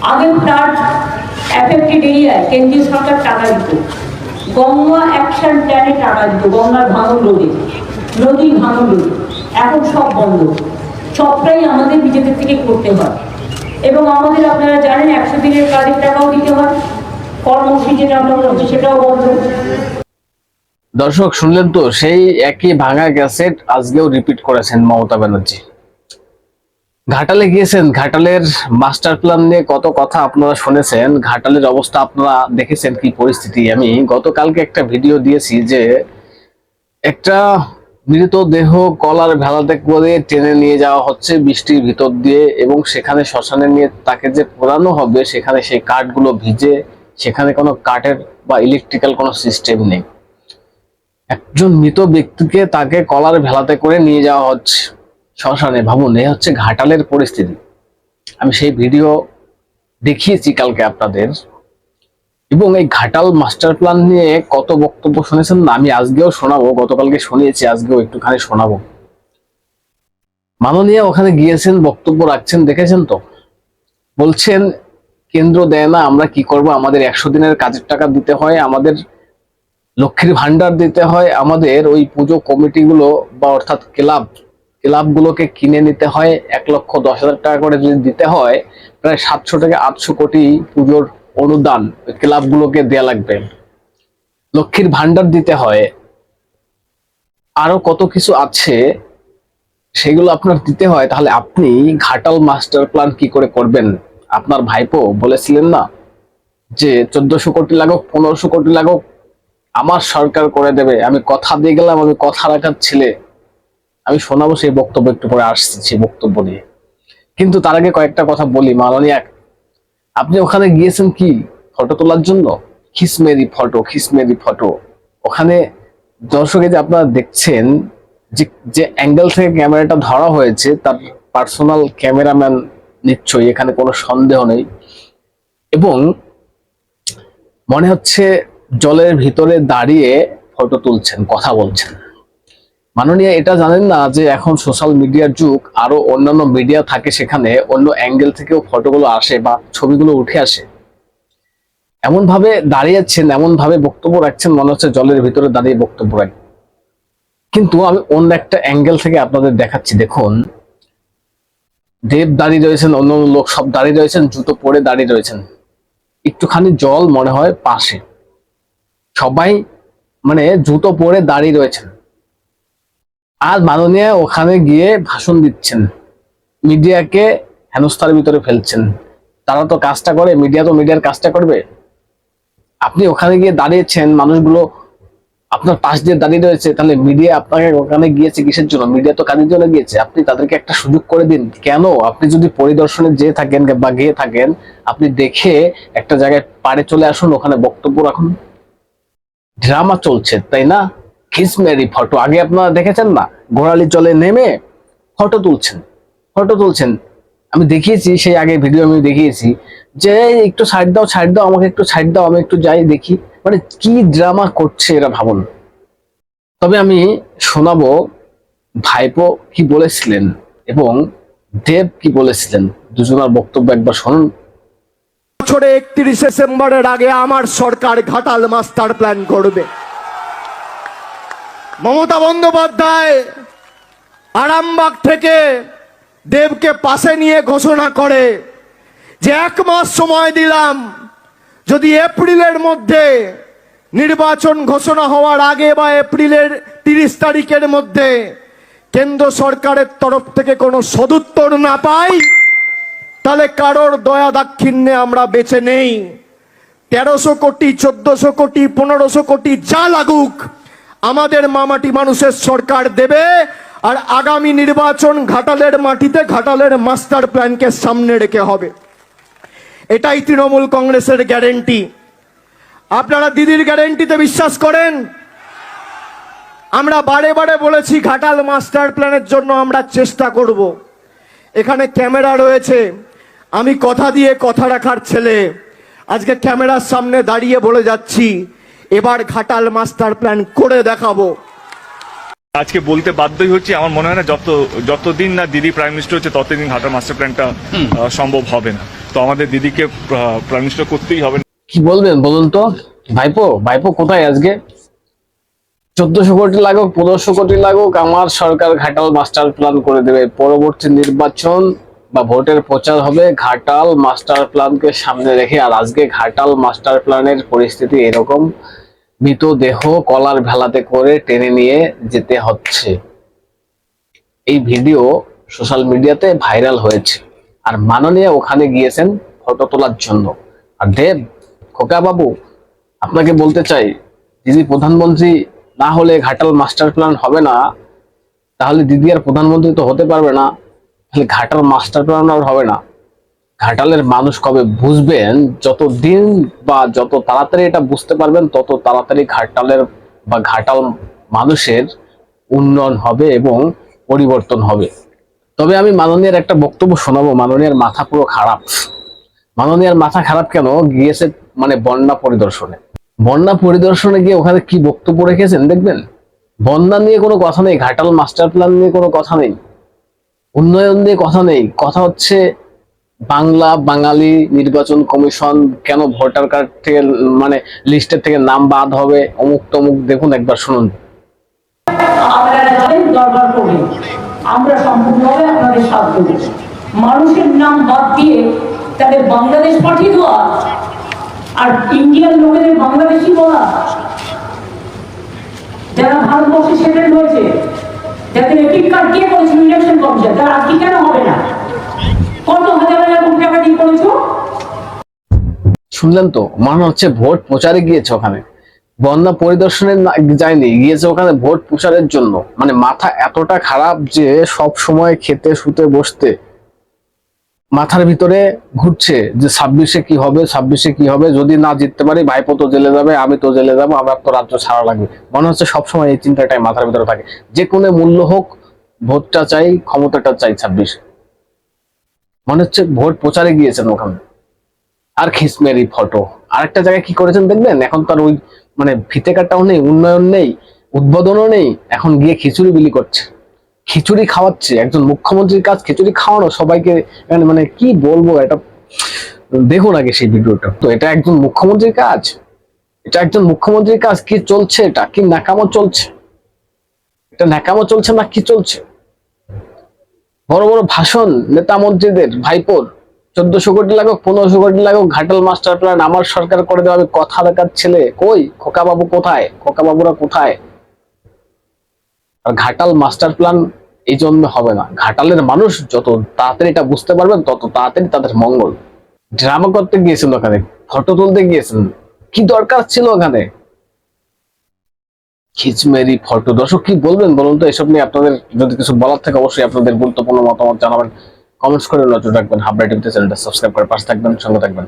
আগে flood affected এরিয়ায় কেন্দ্রীয় সরকার টাকা দিত। গঙ্গা অ্যাকশন প্ল্যানে টাকা দিত, গঙ্গার ভাঙন রোধে। নদীর ভাঙন রোধে। এখন সব বন্ধ। সবটাই আমাদের বিজেপি থেকে করতে হয়। এবং আমাদের আপনারা জানেন, একশো দিনের কাজের টাকাও দিতে হয়। কর্মসূচি যেটা আমরা করছি, সেটাও বন্ধ। দর্শক, শুনলেন তো, সেই একই ভাঙা ক্যাসেট আজকেও রিপিট করেছেন মমতা ব্যানার্জি। ঘাটালে গিয়েছেন, ঘাটালের মাস্টার প্ল্যান নিয়ে কত কথা আপনারা শুনেছেন, ঘাটালের অবস্থা আপনারা দেখেছেন, কি পরিস্থিতি? আমি গতকালকে একটা ভিডিও দিয়েছি যে একটা মৃতদেহ কলার ভেলাতে করে টেনে নিয়ে যাওয়া হচ্ছে বৃষ্টির ভিতর দিয়ে এবং সেখানে শ্মশানে নিয়ে তাকে যে পোড়ানো হবে, সেখানে সেই কাঠগুলো ভিজে, সেখানে কোনো কাঠের বা ইলেকট্রিক্যাল কোনো সিস্টেম নেই। একজন মৃত ব্যক্তিকে তাকে কলার ভেলাতে করে নিয়ে যাওয়া হচ্ছে। শ্মশানে ভাবুন হচ্ছে ঘাটালের পরিস্থিতি। আমি সেই ভিডিও দেখিয়েছি কালকে আপনাদের। এবং এই ঘাটাল মাস্টার প্ল্যান নিয়ে কত বক্তব্য শুনেছেন না, আমি আজকেও শোনাবো, গতকালকে শুনিয়েছি, আজকেও একটুখানি শোনাবো। মাননীয় ওখানে গিয়েছেন, বক্তব্য রাখছেন, দেখেছেন তো? বলছেন, কেন্দ্র দেয় না, আমরা কি করব? আমাদের একশো দিনের কাজের টাকা দিতে হয়, আমাদের লক্ষ্মীর ভান্ডার দিতে হয়, আমাদের ওই পুজো কমিটিগুলো বা অর্থাৎ ক্লাব ক্লাবগুলোকে কিনে নিতে হয়, এক লক্ষ দশ হাজার টাকা করে যদি দিতে হয়, প্রায় সাতশো থেকে আটশো কোটি পুজোর অনুদান ক্লাবগুলোকে দেয়া লাগবে। লক্ষ্মীর ভান্ডার দিতে হয়। আরও কত কিছু আছে, সেগুলো আপনার দিতে হয়, তাহলে আপনি ঘাটাল মাস্টার প্ল্যান কি করে করবেন? আপনার ভাইপো বলেছিলেন না যে চোদ্দশো কোটি লাগুক, পনেরোশো কোটি লাগুক, আমার সরকার করে দেবে। আমি কথা দিয়ে গেলাম, আমি কথা রাখার ছেলে। আমি শোনাবো সেই বক্তব্য, একটু পরে আসছি সেই বক্তব্য নিয়ে। কিন্তু তার আগে কয়েকটা কথা বলি মাননীয় আপনি ওখানে গিয়েছেন কি? ফটো তোলার জন্য? খিসমেরি ফটো খিসমেরি ফটো। ওখানে দর্শকে যে আপনারা দেখছেন, যে যে অ্যাঙ্গেল থেকে ক্যামেরাটা ধরা হয়েছে, তার পার্সোনাল ক্যামেরাম্যান নিশ্চয়ই, এখানে কোনো সন্দেহ নেই। এবং মনে হচ্ছে জলের ভিতরে দাঁড়িয়ে ফটো তুলছেন, কথা বলছেন। মাননীয়, এটা জানেন না যে এখন সোশ্যাল মিডিয়ার যুগ, আরও অন্যান্য মিডিয়া থাকে সেখানে, অন্য অ্যাঙ্গেল থেকেও ফটোগুলো আসে বা ছবিগুলো উঠে আসে। এমন ভাবে দাঁড়িয়েছেন এমন ভাবে বক্তব্য রাখছেন, মনে হচ্ছে জলের ভিতরে দাঁড়িয়ে বক্তব্য রাখ। কিন্তু আমি অন্য একটা অ্যাঙ্গেল থেকে আপনাদের দেখাচ্ছি, দেখুন। দেব দাঁড়িয়ে রয়েছেন, অন্য অন্য লোক সব দাঁড়িয়ে রয়েছেন, জুতো পরে দাঁড়িয়ে রয়েছেন। একটুখানি জল মনে হয় পাশে। সবাই মানে জুতো পরে দাঁড়িয়ে রয়েছেন। আর মাননীয় ওখানে গিয়ে ভাষণ দিচ্ছেন। মিডিয়াকে হেনস্থার ভিতরে ফেলছেন। তারা তো কাজটা করে, মিডিয়া তো মিডিয়ার কাজটা করবে। আপনি ওখানে গিয়ে দাঁড়িয়েছেন, মানুষগুলো আপনার পাশ দিয়ে দাঁড়িয়ে রয়েছে, তাহলে মিডিয়া আপনাকে ওখানে গিয়েছে কিসের জন্য? মিডিয়া তো কাজের জন্য গিয়েছে। আপনি তাদেরকে একটা সুযোগ করে দিন। কেন? আপনি যদি পরিদর্শনে যেয়ে থাকেন বা গিয়ে থাকেন, আপনি দেখে একটা জায়গায় পাড়ে চলে আসুন, ওখানে বক্তব্য রাখুন। ড্রামা চলছে, তাই না? খিসমেরি ফটো আগে আপনারা দেখেছেন না? গোড়ালি চলে নেমে ফটো তুলছেন। ফটো তুলছেন। আমি দেখিয়েছি, সেই আগে ভিডিও আমি দেখিয়েছি যে একটু সাইড দাও সাইড দাও, আমাকে একটু সাইড দাও, আমি একটু যাই দেখি। মানে কি ড্রামা করছে এরা ভাবুন। তবে আমি শোনাবো, ভাইপো কি বলেছিলেন এবং দেব কি বলেছিলেন? দুজনের বক্তব্য একবার শুনুন। বছরে একত্রিশে ডিসেম্বরের আগে আমার সরকার ঘাটাল মাস্টার প্ল্যান করবে। মমতা বন্দ্যোপাধ্যায় আরামবাগ থেকে দেবকে পাশে নিয়ে ঘোষণা করে যে এক মাস সময় দিলাম, যদি এপ্রিলের মধ্যে নির্বাচন ঘোষণা হওয়ার আগে বা এপ্রিলের তিরিশ তারিখের মধ্যে কেন্দ্র সরকারের তরফ থেকে কোনো সদুত্তর না পাই, তাহলে কারোর দয়া দাক্ষিণ্যে আমরা বেঁচে নেই। তেরোশো কোটি, চোদ্দশো কোটি, পনেরোশো কোটি যা লাগুক আমাদের মামাটি মানুষের সরকার দেবে, আর আগামী নির্বাচন ঘাটালের মাটিতে ঘাটালের মাস্টার প্ল্যানকে সামনে রেখে হবে। এটাই তৃণমূল কংগ্রেসের গ্যারেন্টি। আপনারা দিদির গ্যারেন্টিতে বিশ্বাস করেন? আমরা বারে বারে বলেছি, ঘাটাল মাস্টার প্ল্যানের জন্য আমরা চেষ্টা করব। এখানে ক্যামেরা রয়েছে। আমি কথা দিয়ে কথা রাখার ছেলে। আজকে ক্যামেরার সামনে দাঁড়িয়ে বলে যাচ্ছি এবার ঘাটাল মাস্টার প্ল্যান করে দেখাবো। আজকে বলতে বাধ্যই হচ্ছে আমার মনে হয় না যত যতদিন না দিদি প্রাইম মিনিস্টার হচ্ছে ততদিন ঘাটাল মাস্টার প্ল্যানটা সম্ভব হবে না। তো আমাদের দিদিকে প্রা- প্রাইম মিনিস্টার করতেই হবে। কি বলবেন বলুন তো? ভাইপো ভাইপো কোথায় আজকে? চোদ্দশো কোটি লাগুক পনেরোশো কোটি লাগুক আমার সরকার ঘাটাল মাস্টার প্ল্যান করে দেবে। পরবর্তী নির্বাচন বা ভোটের প্রচার হবে ঘাটাল মাস্টার প্ল্যানকে সামনে রেখে আর আজকে ঘাটাল মাস্টার প্ল্যানের পরিস্থিতি এরকম মৃতদেহ কলার ভেলাতে করে টেনে নিয়ে যেতে হচ্ছে। এই ভিডিও সোশ্যাল মিডিয়াতে ভাইরাল হয়েছে আর মাননীয় ওখানে গিয়েছেন ফটো তোলার জন্য। আর দেব, খোকা বাবু, আপনাকে বলতে চাই, দিদি প্রধানমন্ত্রী না হলে ঘাটাল মাস্টার প্ল্যান হবে না, তাহলে দিদি আর প্রধানমন্ত্রী তো হতে পারবে না, তাহলে ঘাটাল মাস্টার প্ল্যান আর হবে না। ঘাটালের মানুষ কবে বুঝবেন? যত দিন বা যত তাড়াতাড়ি এটা বুঝতে পারবেন, তত তাড়াতাড়ি ঘাটালের বা ঘাটাল মানুষের উন্নয়ন হবে এবং পরিবর্তন হবে। তবে আমি মাননীয়ের একটা বক্তব্য শোনাবো, মাননীয়ের মাথা পুরো খারাপ। মাননীয়ার মাথা খারাপ কেন? গিয়েছে মানে বন্যা পরিদর্শনে। বন্যা পরিদর্শনে গিয়ে ওখানে কি বক্তব্য রেখেছেন দেখবেন? বন্যা নিয়ে কোনো কথা নেই, ঘাটাল মাস্টার প্ল্যান নিয়ে কোনো কথা নেই, উন্নয়ন নিয়ে কথা নেই। কথা হচ্ছে বাংলা বাঙালি নির্বাচন কমিশন কেন ভোটার কার্ড থেকে মানে লিস্টের থেকে নাম বাদ হবে? অমুক তমুক দেখুন একবার শুনুন। যারা ভারতবর্ষে সেটেল হয়েছে, যাদের এপিক কার্ড কে করেছিল ইলেকশন কমিশন, তারা আজকে কেন হবে না কত হাজার হাজার কোটি টাকা দিয়ে করেছ শুনলেন তো? মনে হচ্ছে ভোট প্রচারে গিয়েছে ওখানে। বন্যা পরিদর্শনে যায়নি, গিয়েছে ওখানে ভোট প্রচারের জন্য। মানে মাথা এতটা খারাপ যে সব সময় খেতে, শুতে, বসতে মাথার ভিতরে ঘুরছে যে ছাব্বিশে কি হবে, ছাব্বিশে কি হবে, যদি না জিততে পারি ভাইপো তো জেলে যাবে, আমি তো জেলে যাব, আমার তো রাজ্য ছাড়া লাগবে। মনে হচ্ছে সবসময় এই চিন্তাটাই মাথার ভিতরে থাকে। যে কোনো মূল্য হোক, ভোটটা চাই, ক্ষমতাটা চাই ছাব্বিশ। মনে হচ্ছে ভোট প্রচারে গিয়েছেন ওখানে। আর খিসমেরি ফটো আরেকটা জায়গায় কি করেছেন দেখবেন? এখন তার ওই মানে ফিতে কাটাও নেই, উন্নয়ন নেই, উদ্বোধনও নেই, এখন গিয়ে খিচুড়ি বিলি করছে। খিচুড়ি খাওয়াচ্ছে, একজন মুখ্যমন্ত্রীর কাজ খিচুড়ি খাওয়ানো, সবাইকে মানে- কি বলব, এটা দেখুন আগে সেই ভিডিওটা। তো এটা একজন মুখ্যমন্ত্রীর কাজ, এটা একজন মুখ্যমন্ত্রীর কাজ, কি চলছে এটা? কি ন্যাকামো চলছে? এটা ন্যাকামো চলছে না কি চলছে? বড় বড় ভাষণ নেতা মন্ত্রীদের ভাইপোর চোদ্দশো কোটি লাগুক পনেরোশো কোটি লাগুক ঘাটাল মাস্টার প্ল্যান আমার সরকার করে দেওয়া, আমি কথা দেখার ছেলে কই? খোকা বাবু কোথায়? খোকা বাবুরা কোথায়? আর ঘাটাল মাস্টার প্ল্যান এই জন্য হবে না। ঘাটালের মানুষ যত তাড়াতাড়ি এটা বুঝতে পারবেন, তত তাড়াতাড়ি তাদের মঙ্গল। ড্রামা করতে গিয়েছেন ওখানে, ফটো তুলতে গিয়েছেন কি দরকার ছিল ওখানে? খিচমেরি ফটো। দর্শক, কি বলবেন বলুন তো? এসব নিয়ে আপনাদের যদি কিছু বলার থাকে, অবশ্যই আপনাদের গুরুত্বপূর্ণ মতামত জানাবেন। কমেন্টস করে নজর রাখবেন হাবড়া টিভিতে চ্যানেলটা সাবস্ক্রাইব করে পাশে থাকবেন সঙ্গে থাকবেন।